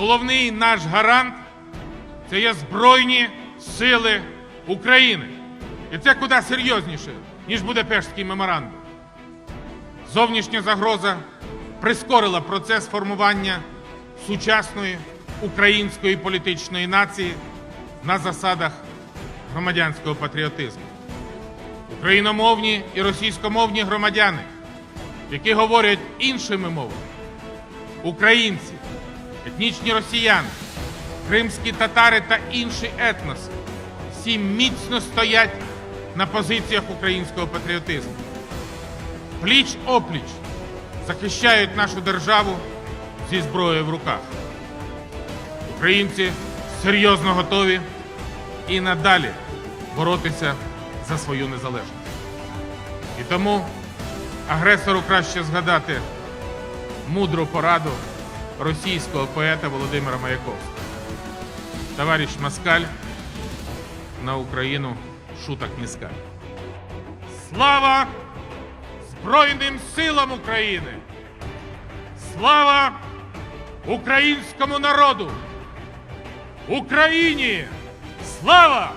головний наш гарант це є Збройні Сили України. І це куди серйозніше, ніж Будапештський меморандум. Зовнішня загроза прискорила процес формування сучасної української політичної нації на засадах громадянського патріотизму. Україномовні і російськомовні громадяни, які говорять іншими мовами, українці, етнічні росіяни, кримські татари та інші етноси, всі міцно стоять на позиціях українського патріотизму. Пліч опліч захищають нашу державу зі зброєю в руках. Українці серйозно готові і надалі боротися за свою незалежність. І тому агресору краще згадати мудру пораду російського поета Володимира Маяковського. Товариш Москаль, на Україну шуток не. Слава Збройним силам України! Слава українському народу! Україні! Слава!